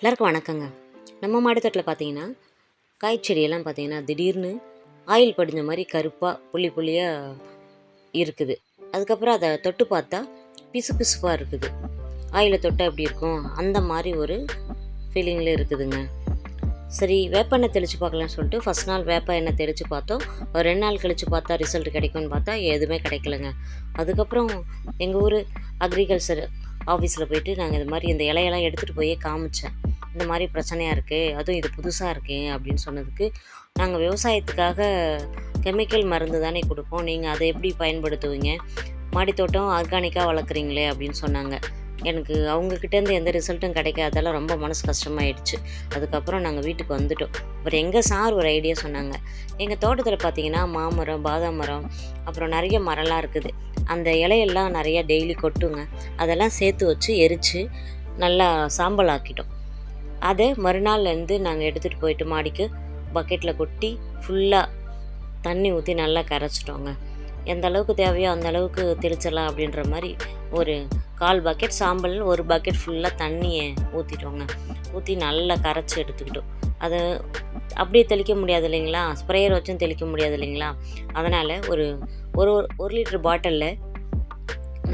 எல்லாருக்கும் வணக்கங்க. நம்ம மாடித்தோட்டில் பார்த்தீங்கன்னா காய் செடியெல்லாம் பார்த்தீங்கன்னா திடீர்னு ஆயில் படிஞ்ச மாதிரி கருப்பாக புள்ளி புள்ளியாக இருக்குது. அதுக்கப்புறம் அதை தொட்டு பார்த்தா பிசு பிசுப்பாக இருக்குது. ஆயிலை தொட்டால் எப்படி இருக்கும்? அந்த மாதிரி ஒரு ஃபீலிங்கில் இருக்குதுங்க. சரி வேப்பெண்ணெய் தெளித்து பார்க்கலாம்னு சொல்லிட்டு ஃபஸ்ட் நாள் வேப்ப எண்ணெய் தெளித்து பார்த்தோம். ஒரு ரெண்டு நாள் கழித்து பார்த்தா ரிசல்ட் கிடைக்கும்னு பார்த்தா எதுவுமே கிடைக்கலங்க. அதுக்கப்புறம் எங்கள் ஊர் அக்ரிகல்ச்சர் ஆஃபீஸில் போயிட்டு நாங்கள் இது மாதிரி இந்த இலையெல்லாம் எடுத்துகிட்டு போய் காமிச்சேன். இந்த மாதிரி பிரச்சனையாக இருக்குது அதுவும் இது புதுசாக இருக்குது அப்படின்னு சொன்னதுக்கு நாங்கள் விவசாயத்துக்காக கெமிக்கல் மருந்து தானே கொடுப்போம். நீங்கள் அதை எப்படி பயன்படுத்துவீங்க? மாடித்தோட்டம் ஆர்கானிக்காக வளர்க்குறீங்களே அப்படின்னு சொன்னாங்க. எனக்கு அவங்கக்கிட்டேருந்து எந்த ரிசல்ட்டும் கிடைக்காதால ரொம்ப மனசு கஷ்டமாயிடுச்சு. அதுக்கப்புறம் நாங்கள் வீட்டுக்கு வந்துட்டோம். அப்புறம் எங்கள் சார் ஒரு ஐடியா சொன்னாங்க. எங்கள் தோட்டத்தில் பார்த்தீங்கன்னா மாமரம் பாதாம் மரம் அப்புறம் நிறைய மரம்லாம் இருக்குது. அந்த இலையெல்லாம் நிறையா டெய்லி கொட்டுங்க. அதெல்லாம் சேர்த்து வச்சு எரித்து நல்லா சாம்பல் ஆக்கிட்டோம் அதை மறுநாள்லேருந்து நாங்கள் எடுத்துகிட்டு போயிட்டு மாடிக்கு பக்கெட்டில் கொட்டி ஃபுல்லாக தண்ணி ஊற்றி நல்லா கரைச்சிட்டோங்க. எந்த அளவுக்கு தேவையோ அந்த அளவுக்கு தெளிச்சிடலாம் அப்படின்ற மாதிரி ஒரு கால் பக்கெட் சாம்பல் ஒரு பக்கெட் ஃபுல்லாக தண்ணியை ஊற்றிட்டோங்க ஊற்றி நல்லா கரைச்சி எடுத்துக்கிட்டோம். அதை அப்படியே தெளிக்க முடியாது இல்லைங்களா? ஸ்ப்ரேயர் வச்சும் தெளிக்க முடியாது இல்லைங்களா? அதனால் ஒரு ஒரு ஒரு லிட்டர் பாட்டிலில்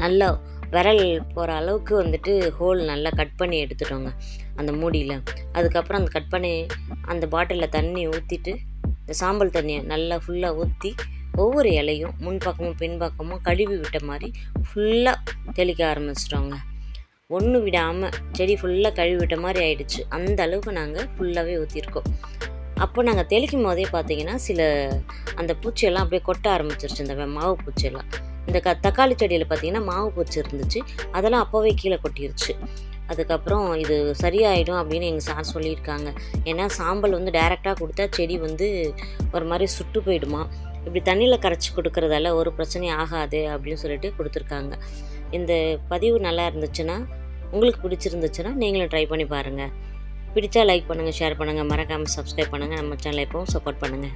நல்லா விரல் போகிற அளவுக்கு வந்துட்டு ஹோல் நல்லா கட் பண்ணி எடுத்துட்டோங்க அந்த மூடியில். அதுக்கப்புறம் அந்த கட் பண்ணி அந்த பாட்டிலில் தண்ணி ஊற்றிட்டு இந்த சாம்பல் தண்ணியை நல்லா ஃபுல்லாக ஊற்றி ஒவ்வொரு இலையும் முன்பக்கமும் பின்பக்கமும் கழுவி விட்ட மாதிரி ஃபுல்லாக தெளிக்க ஆரம்பிச்சிட்டோங்க. ஒன்று விடாமல் செடி ஃபுல்லாக கழுவி விட்ட மாதிரி ஆயிடுச்சு. அந்த அளவுக்கு நாங்கள் ஃபுல்லாகவே ஊற்றிருக்கோம் அப்போ நாங்கள் தெளிக்கும் போதே பார்த்தீங்கன்னா சில அந்த பூச்சியெல்லாம் அப்படியே கொட்ட ஆரம்பிச்சிருச்சு. இந்த மாவு பூச்சியெல்லாம். இந்த க தக்காளி செடியில் பார்த்தீங்கன்னா மாவு பூச்சி இருந்துச்சு. அதெல்லாம் அப்போவே கீழே கொட்டிருச்சு. அதுக்கப்புறம் இது சரியாயிடும் அப்படின்னு எங்கள் சார் சொல்லியிருக்காங்க. ஏன்னா சாம்பல் வந்து டைரெக்டாக கொடுத்தா செடி வந்து ஒரு மாதிரி சுட்டு போயிடுமா. இப்படி தண்ணியில் கரைச்சி கொடுக்கறதால ஒரு பிரச்சனையும் ஆகாது அப்படின்னு சொல்லிட்டு கொடுத்துருக்காங்க. இந்த பதிவு நல்லா இருந்துச்சுன்னா உங்களுக்கு பிடிச்சிருந்துச்சுன்னா நீங்களும் ட்ரை பண்ணி பாருங்கள் பிடிச்சா லைக் பண்ணுங்கள் ஷேர் பண்ணுங்கள் மறக்காமல் சப்ஸ்கிரைப் பண்ணுங்கள் நம்ம சேனலை எப்பவும் சப்போர்ட் பண்ணுங்கள்